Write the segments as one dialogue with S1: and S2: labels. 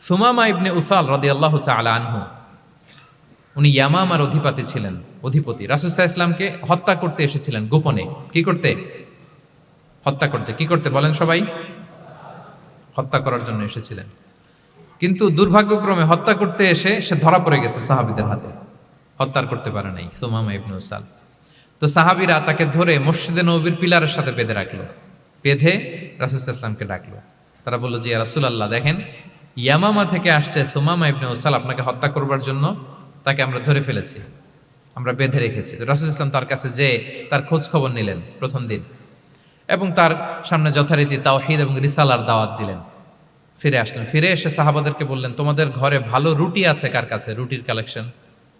S1: সুমামা ইবনে উসাল রদি আল্লাহ চালা আনহু, উনি ইয়ামামার অধিপতি ছিলেন, অধিপতি। রাসুসাহ ইসলামকে হত্যা করতে এসেছিলেন গোপনে। কি করতে? হত্যা করতে। কি করতে বলেন সবাই? হত্যা করার জন্য এসেছিলেন। কিন্তু দুর্ভাগ্যক্রমে হত্যা করতে এসে সে ধরা পড়ে গেছে সাহাবিদের হাতে। হত্যার করতে পারে নাই সুমামা ইবনে উসাল। তো সাহাবিরা তাকে ধরে মসজিদে নবীর পিলারের সাথে বেঁধে রাখল। বেঁধে রাসুল ইসলামকে ডাকলো। তারা বলল যে রাসুল আল্লাহ দেখেন ইয়ামামা থেকে আসছে সুমামা ইবনে উসাল আপনাকে হত্যা করবার জন্য, তাকে আমরা ধরে ফেলেছি, আমরা বেঁধে রেখেছি। রাসুল ইসলাম তার কাছে যে তার খোঁজ খবর নিলেন প্রথম দিন এবং তার সামনে যথারীতি তাওহিদ এবং রিসালার দাওয়াত দিলেন। ফিরে আসলেন। ফিরে এসে সাহাবাদেরকে বললেন, তোমাদের ঘরে ভালো রুটি আছে কার কাছে? রুটির কালেকশন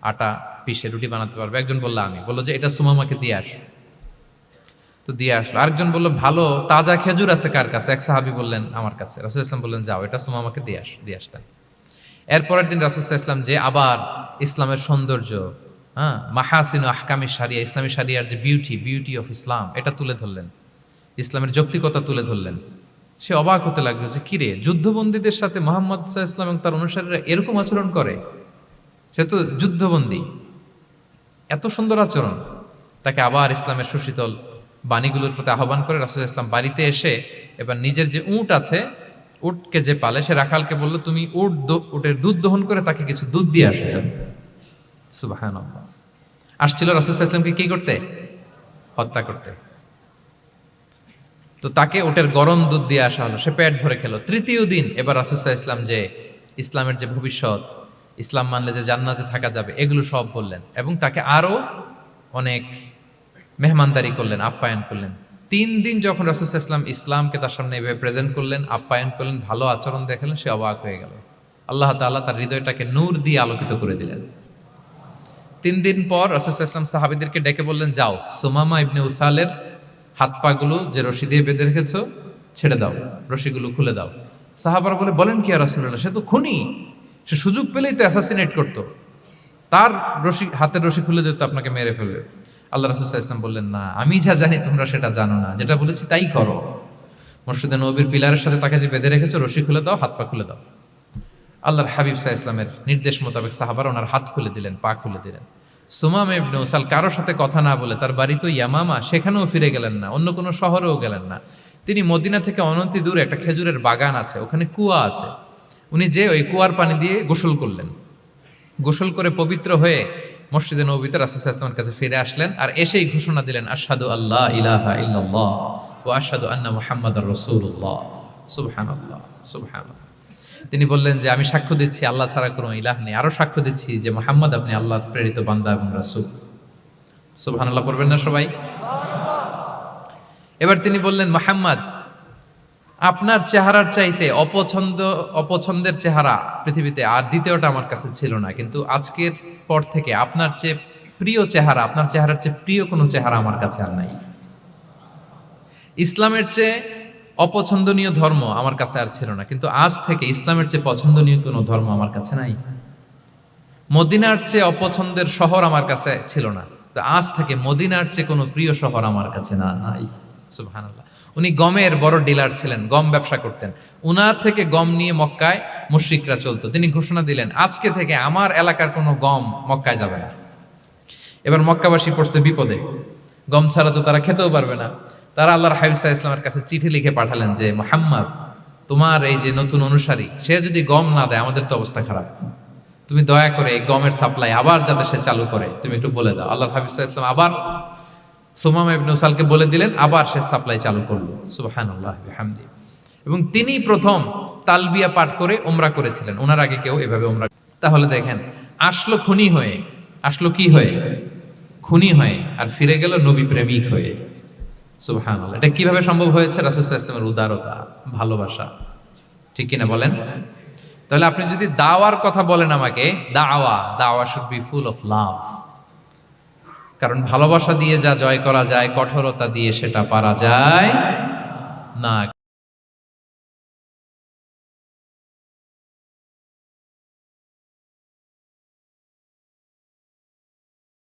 S1: আটা পিষে রুটি বানাতে পারবে? একজন বলল, আমি। বলল যে, এটা সুমামাকে দিয়ে আস। তো দিয়ে আসলো। আরেকজন বলল, ভালো, তাজা খেজুর আছে কার কাছে? এক সাহাবি বললেন, আমার কাছে। রাসুল ইসলাম বললেন, যাও, এটা সুমামাকে দিয়ে আস, দিয়ে আসলেন। এরপরের দিন রাসুল ইসলাম যে আবার ইসলামের সৌন্দর্য হ্যাঁ মাহাসিন আহকামি সারিয়া ইসলামী সারিয়ার যে বিউটি বিউটি অফ ইসলাম এটা তুলে ধরলেন। ইসলামের যৌক্তিকতা তুলে ধরলেন। সে অবাক হতে লাগল যে, কিরে, যুদ্ধবন্দীদের সাথে মোহাম্মদ সাহা ইসলাম এবং তার অনুসারীরা এরকম আচরণ করে? সে তো যুদ্ধবন্দী। এত সুন্দর আচরণ। তাকে আবার ইসলামের সুশীতল বাণীগুলোর প্রতি আহ্বান করে রাসুল ইসলাম বাড়িতে এসে এবার নিজের যে উট আছে, উটকে যে পালে, সে রাখালকে বলল, তুমি উট উটের দুধ দহন করে তাকে কিছু দুধ দিয়ে আসো। সুবাহান আসছিল রাসুল ইসলামকে কি করতে? হত্যা করতে। তো তাকে ওটের গরম দুধ দিয়ে আসা হলো। সে পেট ভরে খেলো। তৃতীয় দিন এবার রাসুসাহ ইসলাম যে ইসলামের যে ভবিষ্যৎ, ইসলাম মানলে যে জান্নাতে থাকা যাবে, এগুলো সব বললেন এবং তাকে আরও অনেক মেহমানদারি করলেন, আপ্যায়ন করলেন। তিন দিন যখন রাসুসাহ ইসলাম ইসলামকে তার সামনে এভাবে প্রেজেন্ট করলেন, আপ্যায়ন করলেন, ভালো আচরণ দেখালেন, সে অবাক হয়ে গেল। আল্লাহ তাআলা তার হৃদয়টাকে নূর দিয়ে আলোকিত করে দিলেন। তিন দিন পর রাসুসাহ ইসলাম সাহাবিদেরকে ডেকে বললেন, যাও, সুমামা ইবনে উসালের হাত পাগুলো যে রশি দিয়ে বেঁধে রেখেছ, ছেড়ে দাও, রশিগুলো খুলে দাও। সাহাবারা বলে, বলেন কি আর রাসুল্লাহ সে তো খুনি, সে সুযোগ পেলেই তো অ্যাসাসিনেট করতো। তার রশি, হাতের রশি খুলে দিতে আপনাকে মেরে ফেলবে। আল্লাহ রাসুল ইসলাম বললেন, না, আমি যা জানি তোমরা সেটা জানো না। যেটা বলেছি তাই করো। মসজিদে নবীর পিলারের সাথে তাকে যে বেঁধে রেখেছো, রশি খুলে দাও, হাত পা খুলে দাও। আল্লাহর হাবিব সাহা ইসলামের নির্দেশ মোতাবেক সাহাবার ওনার হাত খুলে দিলেন, পা খুলে দিলেন। সুমাম ইবনে উসাল কারোর সাথে কথা না বলে তার বাড়ি তো ইয়ামামা, সেখানেও ফিরে গেলেন না, অন্য কোনো শহরেও গেলেন না। তিনি মদিনা থেকে অনন্তি দূরে একটা খেজুরের বাগান আছে, ওখানে কুয়া আছে। উনি যে ওই কুয়ার পানি দিয়ে গোসল করলেন। গোসল করে পবিত্র হয়ে মসজিদে নবীতে রাসুলের কাছে ফিরে আসলেন আর এসেই ঘোষণা দিলেন আসাদু আল্লাহ ইলাহা ইল্লাল্লাহ ও আশহাদু আন্না মুহাম্মাদুর রাসূলুল্লাহ। সুবহানাল্লাহ সুবহানাল্লাহ। তিনি বললেন যে, আমি সাক্ষ্য দিচ্ছি, আল্লাহ ছাড়া কোনো ইলাহ নেই। আরও সাক্ষ্য দিচ্ছি যে, মোহাম্মদ আপনি আল্লাহর প্রেরিত বান্দা এবং রাসূল। সুবহানাল্লাহ পড়বেন না সবাই? এবার তিনি বললেন, মোহাম্মদ আপনার চেহারার চাইতে অপছন্দ, অপছন্দের চেহারা পৃথিবীতে আর দ্বিতীয়টা আমার কাছে ছিল না। কিন্তু আজকের পর থেকে আপনার চেয়ে প্রিয় চেহারা, আপনার চেহারার চেয়ে প্রিয় কোনো চেহারা আমার কাছে আর নাই। ইসলামের চেয়ে অপছন্দনীয় ধর্ম আমার কাছে আর ছিল না। কিন্তু আজ থেকে ইসলামের চেয়ে পছন্দনীয় কোনো ধর্ম আমার কাছে নাই। মদিনার চেয়ে অপছন্দের শহর আমার কাছে ছিল না। তো আজ থেকে মদিনার চেয়ে কোনো প্রিয় শহর আমার কাছে না সুবহানাল্লাহ। উনি গমের বড় ডিলার ছিলেন, গম ব্যবসা করতেন। উনার থেকে গম নিয়ে মক্কায় মুশরিকরা চলতো। তিনি ঘোষণা দিলেন, আজকে থেকে আমার এলাকার কোনো গম মক্কায় যাবে না। এবার মক্কাবাসী পড়ছে বিপদে। গম ছাড়া তো তারা খেতেও পারবে না। তারা আল্লাহর হাবিসা ইসলামের কাছে চিঠি লিখে পাঠালেন যে, মোহাম্মদ, তোমার এই যে নতুন অনুসারী, সে যদি গম না দেয়, আমাদের তো অবস্থা খারাপ। তুমি দয়া করে এই গমের সাপ্লাই আবার যাতে সে চালু করে। তুমি একটু বলে দাও। আল্লাহর হাবিসা ইসলাম আবার সোমাম ইবনে উসালকে বলে দিলেন, আবার সে সাপ্লাই চালু করল। সুবহানাল্লাহ এবং তিনি প্রথম তালবিয়া পাঠ করে ওমরা করেছিলেন। ওনার আগে কেউ এভাবে ওমরা তাহলে দেখেন, আসলো খুনি হয়ে, আসলো কি হয়ে? খুনি হয়ে, আর ফিরে গেল নবী প্রেমিক হয়ে। সুবহানাল্লাহ, এটা কীভাবে সম্ভব হয়েছে? রাসূল ইসলামের উদারতা, ভালোবাসা। ঠিক কিনা বলেন? তাহলে আপনি যদি দাওয়ার কথা বলেন আমাকে, দাওয়া দাওয়া should be full of love কারণ ভালোবাসা দিয়ে যা জয় করা যায় কঠোরতা দিয়ে সেটা পারা যায় না।